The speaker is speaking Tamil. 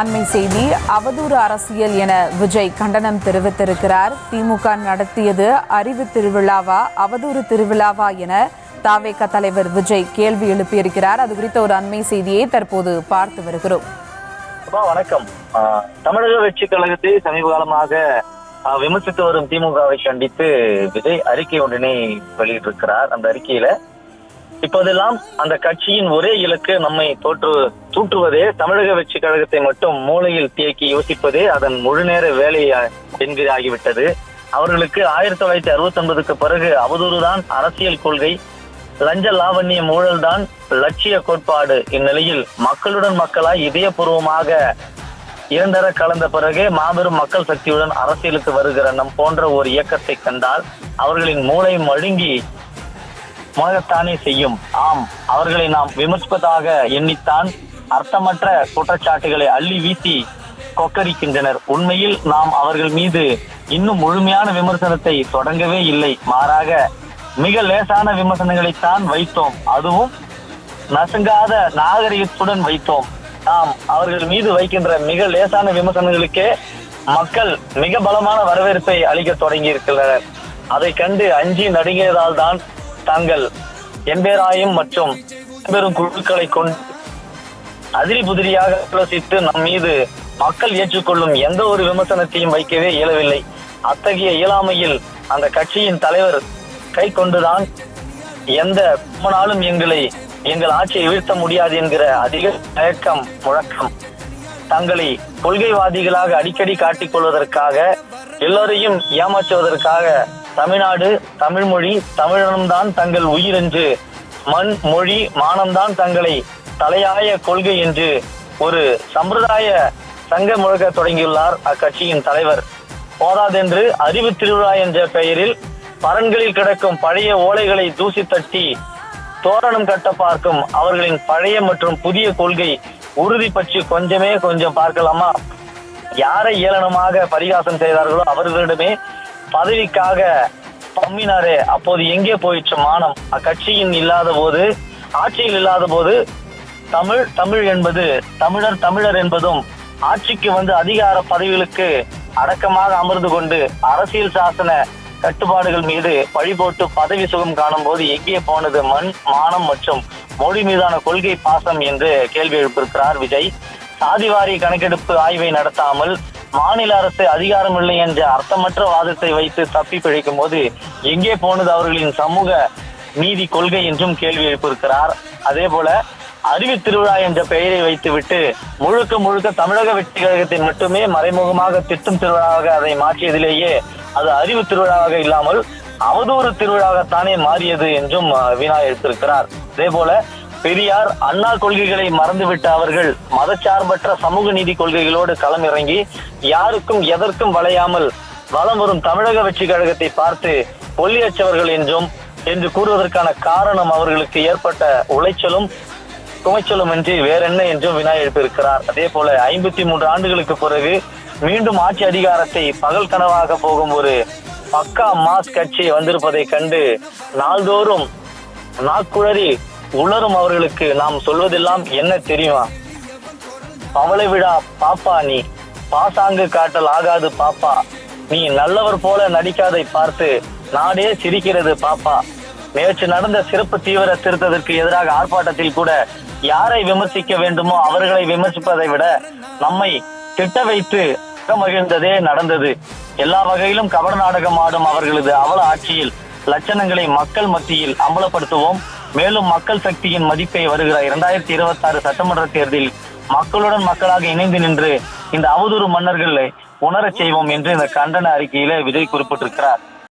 அண்மை செய்தி அவதூறு அரசியல் என விஜய் கண்டனம் தெரிவித்திருக்கிறார். திமுக நடத்தியது அறிவு திருவிழாவா அவதூறு திருவிழாவா என தாவேக தலைவர் விஜய் கேள்வி எழுப்பியிருக்கிறார். அது குறித்த ஒரு அண்மை செய்தியை தற்போது பார்த்து வருகிறோம். வணக்கம். ஆஹ், தமிழக வெற்றி கழகத்தை சமீப காலமாக விமர்சித்து வரும் திமுகவை கண்டித்து விஜய் அறிக்கை ஒன்றினை வெளியிட்டிருக்கிறார். அந்த அறிக்கையில இப்போதெல்லாம் அந்த கட்சியின் ஒரே இலக்கு நம்மை தோற்று தூற்றுவதே. தமிழக வெற்றி கழகத்தை மட்டும் மூளையில் தேக்கி யோசிப்பதே அதன் முழுநேர வேலை என்கிற ஆகிவிட்டது. அவர்களுக்கு ஆயிரத்தி தொள்ளாயிரத்தி அறுபத்தி ஒன்பதுக்கு பிறகு அவதூறுதான் அரசியல் கொள்கை. லஞ்ச லாவண்யம் ஊழல்தான் லட்சிய கோட்பாடு இந்நிலையில் மக்களுடன் மக்களாய் இதயபூர்வமாக இரண்டர கலந்த பிறகு மாபெரும் மக்கள் சக்தியுடன் அரசியலுக்கு வருகிற நம் போன்ற ஒரு இயக்கத்தை கண்டால் அவர்களின் மூளை மழுங்கி முழங்கத்தானே செய்யும். ஆம் அவர்களை நாம் விமர்சிப்பதாக எண்ணித்தான் அர்த்தமற்ற குற்றச்சாட்டுகளை அள்ளி வீசி கொக்கரிக்கின்றனர். உண்மையில் நாம் அவர்கள் மீது இன்னும் முழுமையான விமர்சனத்தை தொடங்கவே இல்லை. மாறாக மிக லேசான விமர்சனங்களைத்தான் வைத்தோம். அதுவும் நசுங்காத நாகரிகத்துடன் வைத்தோம். நாம் அவர்கள் மீது வைக்கின்ற மிக லேசான விமர்சனங்களுக்கே மக்கள் மிக பலமான வரவேற்பை அளிக்க தொடங்கி இருக்கின்றனர் அதை கண்டு அஞ்சி நடுங்கியதால் தான் தாங்கள் எம்பேராயும் மற்றும் பெரும் குழுக்களை கொண்டு அதிரி புதிரியாக ஆலோசித்து நம் மீது மக்கள் ஏற்றுக்கொள்ளும் எந்த ஒரு விமர்சனத்தையும் வைக்கவே இயலவில்லை. அத்தகைய இயலாமையில் அந்த கட்சியின் தலைவர் கை கொண்டுதான் எந்த நாளும் எங்களை எங்கள் ஆட்சியை வீழ்த்த முடியாது என்கிற அதிக தயக்கம் முழக்கம் தங்களை கொள்கைவாதிகளாக அடிக்கடி காட்டிக் கொள்வதற்காக எல்லோரையும் ஏமாற்றுவதற்காக தமிழ்நாடு தமிழ்மொழி தமிழனம்தான் தங்கள் உயிர் என்று மண் மொழி மானம்தான் தங்களை தலையாய கொள்கை என்று ஒரு சம்பிரதாய சங்க முழக்க தொடங்கியுள்ளார் அக்கட்சியின் தலைவர். போதாதென்று அறிவு திருவிழா என்ற பெயரில் பரன்களில் கிடக்கும் பழைய ஓலைகளை தூசி தட்டி தோரணம் கட்ட பார்க்கும் அவர்களின் பழைய மற்றும் புதிய கொள்கை உறுதி பற்றி கொஞ்சமே கொஞ்சம் பார்க்கலாமா? யாரை ஏளனமாக பரிகாசம் செய்தார்களோ அவர்களிடமே பதவிக்காக பம்மினாரே அப்போது எங்கே போயிற்று மானம்? அக்கட்சியின் இல்லாத போது ஆட்சியில் இல்லாத போது தமிழ் தமிழ் என்பது தமிழர் தமிழர் என்பதும் ஆட்சிக்கு வந்து அதிகார பதவிகளுக்கு அடக்கமாக அமர்ந்து கொண்டு அரசியல் சாசன கட்டுப்பாடுகள் மீது வழிபோட்டு பதவி சுகம் காணும் போது எங்கே போனது மண் மானம் மற்றும் மொழி மீதான கொள்கை பாசம் என்று கேள்வி எழுப்பியிருக்கிறார் விஜய். சாதிவாரி கணக்கெடுப்பு ஆய்வை நடத்தாமல் மாநில அரசு அதிகாரம் இல்லை என்ற அர்த்தமற்ற வாதத்தை வைத்து தப்பி பிழைக்கும் போது எங்கே போனது அவர்களின் சமூக நீதி கொள்கை என்றும் கேள்வி எழுப்பியிருக்கிறார். அதே போல அறிவு திருவிழா என்ற பெயரை வைத்துவிட்டு முழுக்க முழுக்க தமிழக வெற்றி கழகத்தின் மட்டுமே மறைமுகமாக திட்டம் திருவிழாவாக அதை மாற்றியதிலேயே அது அறிவு திருவிழாவாக இல்லாமல் அவதூறு திருவிழாகத்தானே மாறியது என்றும் வீணா வினா எடுத்திருக்கிறார் அதே போல பெரியார் அண்ணா கொள்கைகளை மறந்துவிட்ட அவர்கள் மதச்சார்பற்ற சமூக நீதி கொள்கைகளோடு களமிறங்கி யாருக்கும் எதற்கும் வளையாமல் வளம் வரும் தமிழக வெற்றி கழகத்தை பார்த்து பொல்லியச்சவர்கள் என்றும் என்று கூறுவதற்கான காரணம் அவர்களுக்கு ஏற்பட்ட உளைச்சலும் துமைச்சலும் இன்றி வேற என்ன என்றும் வினா எழுப்பியிருக்கிறார். அதே போல ஐம்பத்தி மூன்று ஆண்டுகளுக்கு பிறகு மீண்டும் ஆட்சி அதிகாரத்தை பகல் கனவாக போகும் ஒரு பக்கா மாஸ் கட்சி வந்திருப்பதை கண்டு நாள்தோறும் நாக்குழறி உணரும் அவர்களுக்கு நாம் சொல்வதெல்லாம் என்ன தெரியுமா? பவளை விழா பாப்பா நீ. பாசாங்கு காட்டல் ஆகாது பாப்பா. நீ நல்லவர் போல நடிக்காதை பார்த்து நாடே சிரிக்கிறது பாப்பா. நேற்று நடந்த சிறப்பு தீவிர திருத்தத்திற்கு எதிராக ஆர்ப்பாட்டத்தில் கூட யாரை விமர்சிக்க வேண்டுமோ அவர்களை விமர்சிப்பதை விட நம்மை திட்ட வைத்து மகிழ்ந்ததே நடந்தது. எல்லா வகையிலும் கபட நாடகம் ஆடும் அவர்களது அவல ஆட்சியில் லட்சணங்களை மக்கள் மத்தியில் அம்பலப்படுத்துவோம். மேலும் மக்கள் சக்தியின் மதிப்பை வருகிற இரண்டாயிரத்தி இருபத்தி ஆறு சட்டமன்ற தேர்தலில் மக்களுடன் மக்களாக இணைந்து நின்று இந்த அவதூறு மன்னர்களை உணரச் செய்வோம் என்று இந்த கண்டன அறிக்கையில விஜய் குறிப்பிட்டிருக்கிறார்.